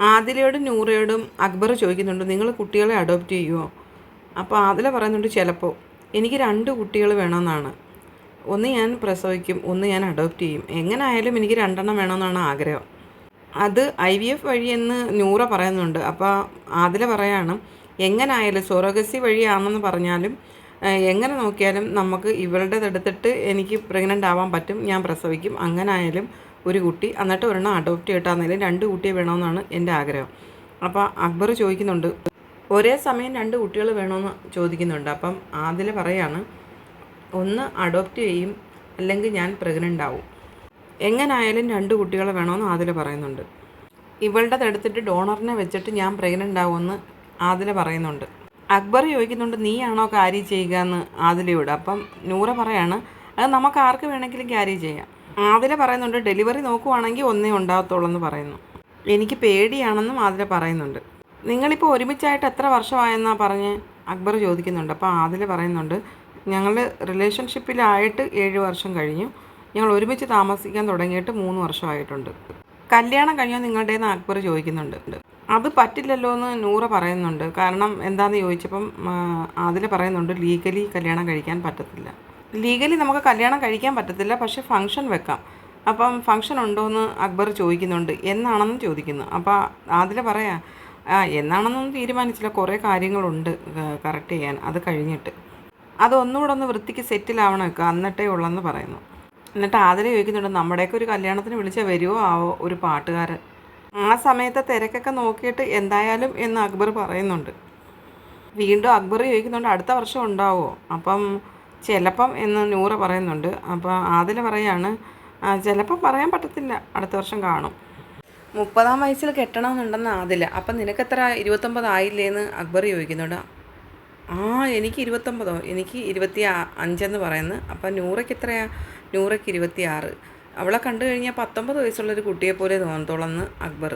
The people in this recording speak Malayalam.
ആദിലയോടും നൂറയോടും അക്ബർ ചോദിക്കുന്നുണ്ട് നിങ്ങൾ കുട്ടികളെ അഡോപ്റ്റ് ചെയ്യുമോ അപ്പോൾ ആദില പറയുന്നുണ്ട് ചിലപ്പോൾ എനിക്ക് രണ്ട് കുട്ടികൾ വേണമെന്നാണ് ഒന്ന് ഞാൻ പ്രസവിക്കും ഒന്ന് ഞാൻ അഡോപ്റ്റ് ചെയ്യും. എങ്ങനെ ആയാലും എനിക്ക് രണ്ടെണ്ണം വേണമെന്നാണ് ആഗ്രഹം. അത് ഐ വി എഫ് വഴിയെന്ന് നൂറ പറയുന്നുണ്ട്. അപ്പോൾ ആദില പറയാണ് എങ്ങനെ ആയാലും സൊറഗസി വഴിയാണെന്ന് പറഞ്ഞാലും എങ്ങനെ നോക്കിയാലും നമുക്ക് ഇവളുടെ എടുത്തിട്ട് എനിക്ക് പ്രഗ്നന്റ് ആവാൻ പറ്റും ഞാൻ പ്രസവിക്കും. അങ്ങനെ ആയാലും ഒരു കുട്ടി. എന്നിട്ട് ഒരെണ്ണം അഡോപ്റ്റ് ചെയ്തിട്ടാണെങ്കിലും രണ്ട് കുട്ടിയെ വേണമെന്നാണ് എന്റെ ആഗ്രഹം. അപ്പോൾ അക്ബർ ചോദിക്കുന്നുണ്ട് ഒരേ സമയം രണ്ട് കുട്ടികൾ വേണമെന്ന് ചോദിക്കുന്നുണ്ട്. അപ്പം ആദില പറയാണ് ഒന്ന് അഡോപ്റ്റ് ചെയ്യും അല്ലെങ്കിൽ ഞാൻ പ്രഗ്നന്റ് ആവും. എങ്ങനായാലും രണ്ട് കുട്ടികളെ വേണമെന്ന് ആദില പറയുന്നുണ്ട്. ഇവളുടെ തടുത്തിട്ട് ഡോണറിനെ വെച്ചിട്ട് ഞാൻ പ്രഗ്നന്റ് ആവുമെന്ന് ആദില പറയുന്നുണ്ട്. അക്ബർ ചോദിക്കുന്നുണ്ട് നീയാണോ കാര്യം ചെയ്യുക? എന്ന് ആദിലയോട്. അപ്പം നൂറ പറയാണ് അത് നമുക്ക് ആർക്ക് വേണമെങ്കിലും ക്യാരി ചെയ്യാം. ആദില പറയുന്നുണ്ട് ഡെലിവറി നോക്കുവാണെങ്കിൽ ഒന്നേ ഉണ്ടാകത്തുള്ളൂ എന്ന് പറയുന്നു. എനിക്ക് പേടിയാണെന്നും ആതില പറയുന്നുണ്ട്. നിങ്ങളിപ്പോൾ ഒരുമിച്ചായിട്ട് എത്ര വർഷമായെന്നാ പറഞ്ഞ്? അക്ബർ ചോദിക്കുന്നുണ്ട്. അപ്പോൾ ആതില പറയുന്നുണ്ട് ഞങ്ങൾ റിലേഷൻഷിപ്പിലായിട്ട് ഏഴ് വർഷം കഴിഞ്ഞു. ഞങ്ങൾ ഒരുമിച്ച് താമസിക്കാൻ തുടങ്ങിയിട്ട് മൂന്ന് വർഷമായിട്ടുണ്ട്. കല്യാണം കഴിഞ്ഞോ നിങ്ങളുടേന്ന് അക്ബർ ചോദിക്കുന്നുണ്ട്. അത് പറ്റില്ലല്ലോ എന്ന് നൂറ പറയുന്നുണ്ട്. കാരണം എന്താണെന്ന് ചോദിച്ചപ്പം അതിൽ പറയുന്നുണ്ട് ലീഗലി കല്യാണം കഴിക്കാൻ പറ്റത്തില്ല. ലീഗലി നമുക്ക് കല്യാണം കഴിക്കാൻ പറ്റത്തില്ല പക്ഷേ ഫംഗ്ഷൻ വെക്കാം. അപ്പം ഫംഗ്ഷൻ ഉണ്ടോ എന്ന് അക്ബർ ചോദിക്കുന്നുണ്ട്. എന്നാണെന്ന് ചോദിക്കുന്നു. അപ്പോൾ അതിൽ പറയാ ആ എന്നാണെന്നൊന്നും തീരുമാനിച്ചില്ല. കുറേ കാര്യങ്ങളുണ്ട് കറക്റ്റ് ചെയ്യാൻ. അത് കഴിഞ്ഞിട്ട്. അത് ഒന്നുകൂടെ ഒന്ന് വൃത്തിക്ക് സെറ്റിലാവണമൊക്കെ എന്നിട്ടേ ഉള്ളെന്ന് പറയുന്നു. എന്നിട്ട് ആതിര ചോദിക്കുന്നുണ്ട് നമ്മുടെയൊക്കെ ഒരു കല്യാണത്തിന് വിളിച്ചാൽ വരുമോ ആവോ? ഒരു പാട്ടുകാരൻ. ആ സമയത്തെ തിരക്കൊക്കെ നോക്കിയിട്ട് എന്തായാലും എന്ന് അക്ബർ പറയുന്നുണ്ട്. വീണ്ടും അക്ബർ ചോദിക്കുന്നുണ്ട് അടുത്ത വർഷം ഉണ്ടാവുമോ അപ്പം ചിലപ്പം എന്ന് നൂറ പറയുന്നുണ്ട്. അപ്പോൾ ആദില പറയാണ് "ആ, ചിലപ്പം പറയാൻ പറ്റത്തില്ല. അടുത്ത വർഷം കാണും. മുപ്പതാം വയസ്സിൽ കെട്ടണമെന്നുണ്ടെന്ന് ആദില. അപ്പം നിനക്കെത്ര ഇരുപത്തൊമ്പത് ആയില്ലേ എന്ന് അക്ബർ ചോദിക്കുന്നുണ്ട്. ആ എനിക്ക് ഇരുപത്തൊമ്പതോ? എനിക്ക് ഇരുപത്തി അഞ്ചെന്ന് പറയുന്നു. അപ്പം നൂറയ്ക്ക് എത്രയാ നൂറയ്ക്ക് ഇരുപത്തി ആറ് അവളെ കണ്ടു കഴിഞ്ഞാൽ പത്തൊമ്പത് വയസ്സുള്ളൊരു കുട്ടിയെ പോലെ തോന്നത്തോളെന്ന് അക്ബർ.